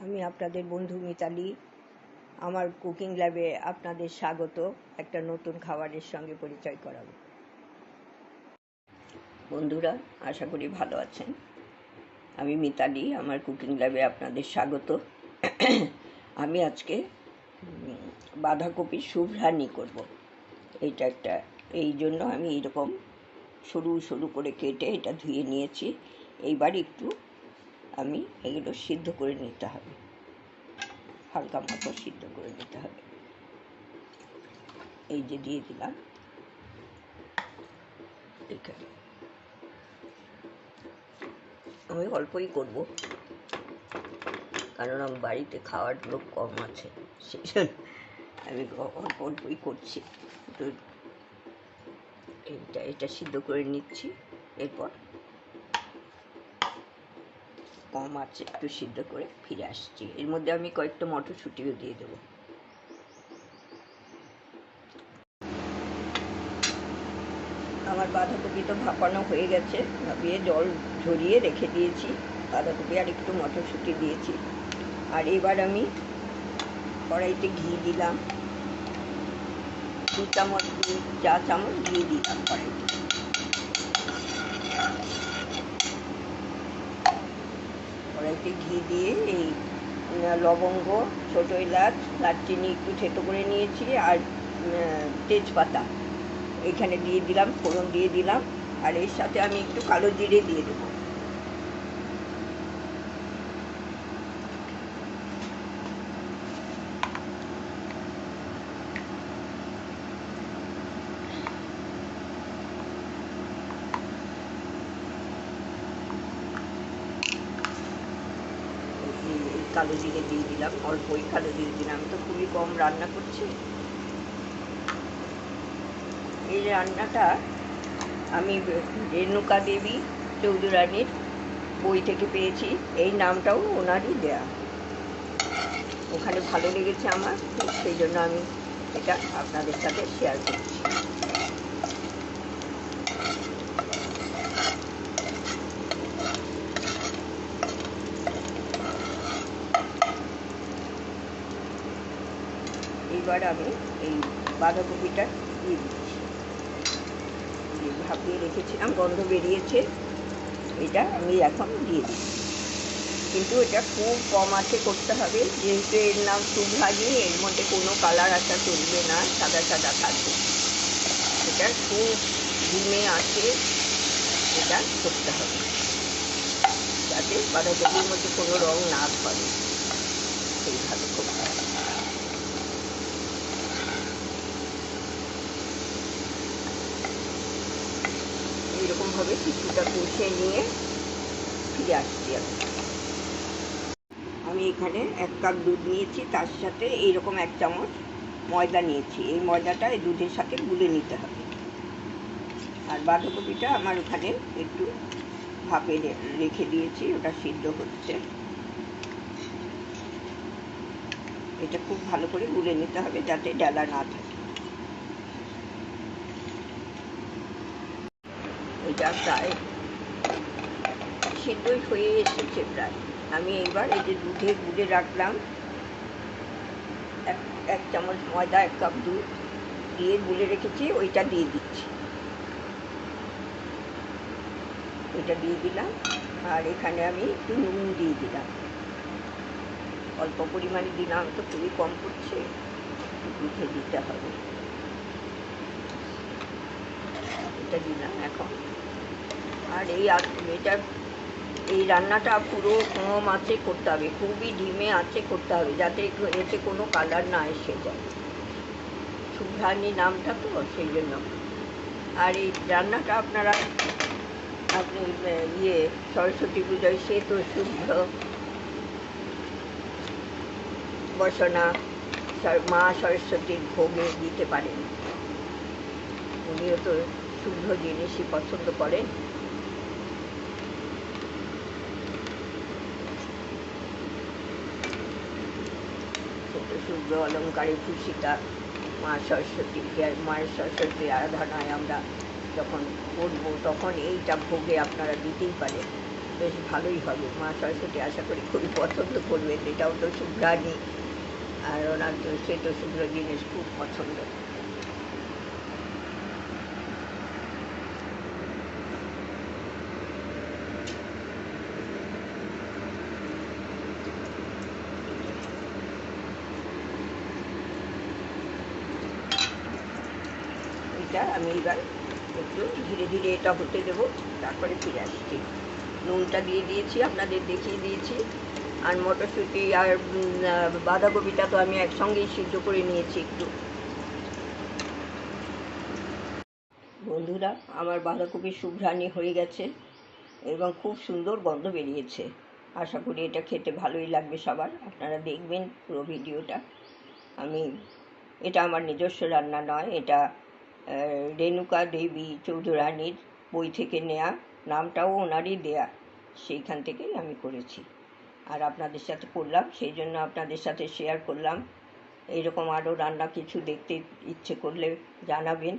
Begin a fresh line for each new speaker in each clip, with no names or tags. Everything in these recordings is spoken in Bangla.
আমি আপনাদের বন্ধু মিতালি। আমার কুকিং ল্যাবে আপনাদের স্বাগত। একটা নতুন খাবারের সঙ্গে পরিচয় করাবো। বন্ধুরা, আশা করি ভালো আছেন। আমি মিতালি, আমার কুকিং ল্যাবে আপনাদের স্বাগত। আমি আজকে বাঁধাকপির শুভ্রানি করব। এইটা একটা, এই জন্য আমি এইরকম সরু সরু করে কেটে এটা ধুয়ে নিয়েছি। এইবার একটু আমি এগুলো সিদ্ধ করে নিতে হবে। হালকা মতো সিদ্ধ করে নিতে হবে। এই যে দিয়ে দিলাম। এখানে আমি অল্পই করব। কারণ আমার বাড়িতে খাওয়ার লোক কম আছে। সেই জন্য আমি অল্প অল্পই করছি। তো এইটা এটা সিদ্ধ করে নিচ্ছি। এরপর কম আছে একটু সিদ্ধ করে ফিরে আসছি। এর মধ্যে আমি কয়েকটা মটরশুঁটিও দিয়ে দেবো। আমার বাঁধাকপি তো ভাপানো হয়ে গেছে। ভাপিয়ে জল ঝরিয়ে রেখে দিয়েছি। বাঁধাকপি আর একটু মটরশুঁটি দিয়েছি। আর এবার আমি কড়াইতে ঘি দিলাম। দু চামচ, চা চামচ ঘি দিলাম কড়াইতে। কড়াইতে ঘি দিয়ে এই লবঙ্গ, ছোটো এলাচ, দারচিনি একটু থেতো করে নিয়েছি আর তেজপাতা। এখানে দিয়ে দিলাম, ফোড়ন দিয়ে দিলাম। আর এর সাথে আমি একটু কালো জিরে দিয়ে দেবো এই- এই কালো জিরে দিয়ে দিলাম অল্পই কালো জিরে দিলাম। আমি তো খুবই কম রান্না করছি। এই রান্নাটা আমি রেণুকা দেবী চৌধুরানীর বই থেকে পেয়েছি। এই নামটাও ওনারই দেয়া। ওখানে ভালো লেগেছে আমার, সেই জন্য আমি এটা আপনাদের সাথে শেয়ার করছি। এইবার আমি এই বাঁধাকপিটা দিয়ে দিচ্ছি। ভাপিয়ে রেখেছিলাম, গন্ধ বেরিয়েছে। এটা আমি এখন দিয়ে দিচ্ছি। কিন্তু এটা খুব কম আছে করতে হবে, যেহেতু এর নাম সুভাজি, এর মধ্যে কোনো কালার আসা চলবে না, সাদা সাদা থাকবে। এটা খুব ডিমে আছে, এটা করতে হবে। যাতে বাঁধাকপির মধ্যে কোনো রং না ধরে সেইভাবে করতে হবে। এইরকমভাবে কিছুটা কষিয়ে নিয়ে ফিরে আসছি আমি। আমি এখানে এক কাপ দুধ নিয়েছি, তার সাথে এইরকম এক চামচ ময়দা নিয়েছি। এই ময়দাটা এই দুধের সাথে গুলে নিতে হবে। আর বাঁধাকপিটা আমার ওখানে একটু ভাপে রেখে দিয়েছি, ওটা সিদ্ধ হচ্ছে। এটা খুব ভালো করে গুলে নিতে হবে যাতে ডালা না থাকে। প্রায় সিদ্ধই হয়ে এসেছে প্রায়। আমি এইবার এই যে দুধে গুলে রাখলাম, এক এক চামচ ময়দা, এক কাপ দুধ দিয়ে গুলে রেখেছি, ওইটা দিয়ে দিচ্ছি। ওইটা দিয়ে দিলাম, আর এখানে আমি একটু নুন দিয়ে দিলাম। অল্প পরিমাণে দিলাম, তো খুবই কম পড়ছে বুঝে দিতে হবে। এটা দিলাম এখন। আর এই এটা এই রান্নাটা পুরো কম আছে করতে হবে, খুবই ডিমে আছে করতে হবে, যাতে এতে কোনো কালার না এসে যায়। শুভ্রানী নামটা তো, সেই জন্য। আর এই রান্নাটা আপনারা আপনি ইয়ে সরস্বতী পুজোয় সে তো শুভ্র, বসনা মা সরস্বতীর ভোগে দিতে পারেন। উনিও তো শুদ্ধ জিনিসই পছন্দ করেন ছোট শুভ্র অলঙ্কারে খুশিটা মা সরস্বতী মায়ের সরস্বতী আরাধনায় আমরা যখন করব, তখন এইটা ভোগে আপনারা দিতেই পারেন। বেশ ভালোই হবে। মা সরস্বতী আশা করি খুবই পছন্দ করবেন। এটাও তো শুভ্রাণী। আর ওনার তো সে তো শুভ্র জিনিস খুব পছন্দ। এটা আমি এবার একটু ধীরে ধীরে এটা হতে দেবো, তারপরে ফিরে আসছি। নুনটা দিয়ে দিয়েছি, আপনাদের দেখিয়ে দিয়েছি। আর মটরশুঁটি আর বাঁধাকপিটা তো আমি একসঙ্গেই সিদ্ধ করে নিয়েছি একটু। বন্ধুরা, আমার বাঁধাকপির সুঘ্রাণী হয়ে গেছে এবং খুব সুন্দর গন্ধ বেরিয়েছে। আশা করি এটা খেতে ভালোই লাগবে সবার। আপনারা দেখবেন পুরো ভিডিওটা। আমি, এটা আমার নিজস্ব রান্না নয়, এটা রেণুকা দেবী চৌধুরানীর বই থেকে নেয়া, নামটাও ওনারই দেয়া। সেইখান থেকেই আমি করেছি। আর আপনাদের সাথে করলাম, সেই জন্য আপনাদের সাথে শেয়ার করলাম। এইরকম আরও রান্না কিছু দেখতে ইচ্ছে করলে জানাবেন,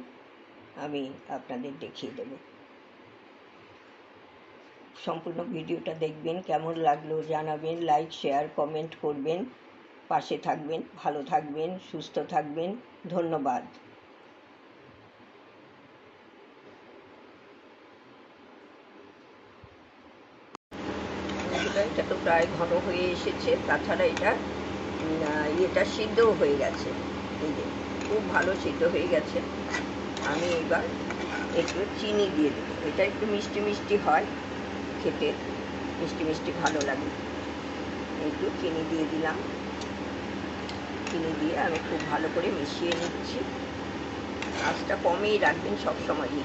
আমি আপনাদের দেখিয়ে দেব। সম্পূর্ণ ভিডিওটা দেখবেন, কেমন লাগল জানাবেন লাইক শেয়ার কমেন্ট করবেন, পাশে থাকবেন, ভালো থাকবেন, সুস্থ থাকবেন, ধন্যবাদ বন্ধুরা, এটা তো প্রায় ঘন হয়ে এসেছে, তাছাড়া এটা ইয়েটা সিদ্ধও হয়ে গেছে। এই যে, খুব ভালো সিদ্ধ হয়ে গেছে। আমি এবার একটু চিনি দিয়ে দেবো। এটা একটু মিষ্টি মিষ্টি হয় খেতে, মিষ্টি মিষ্টি ভালো লাগে। একটু চিনি দিয়ে দিলাম। চিনি দিয়ে আমি খুব ভালো করে মিশিয়ে নিচ্ছি। আঁচটা কমেই রাখবেন সবসময়ই।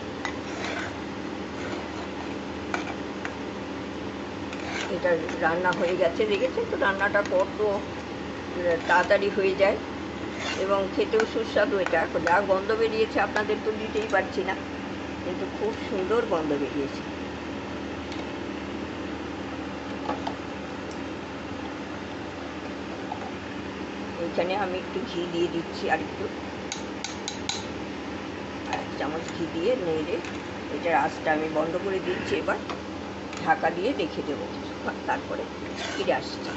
এটা রান্না হয়ে গেছে দেখেছেন তো রান্নাটা কত তাড়াতাড়ি হয়ে যায়। এবং খেতেও সুস্বাদু এটা। যা গন্ধ বেরিয়েছে, আপনাদের তো দিতেই পারছি না। কিন্তু খুব সুন্দর গন্ধ বেরিয়েছে। এখানে আমি একটু ঘি দিয়ে দিচ্ছি আর একটু এক চামচ ঘি দিয়ে নেড়ে, এটার আঁচটা আমি বন্ধ করে দিচ্ছি এবার। ঢাকা দিয়ে রেখে দেবো। তারপরে ফিরে আসছি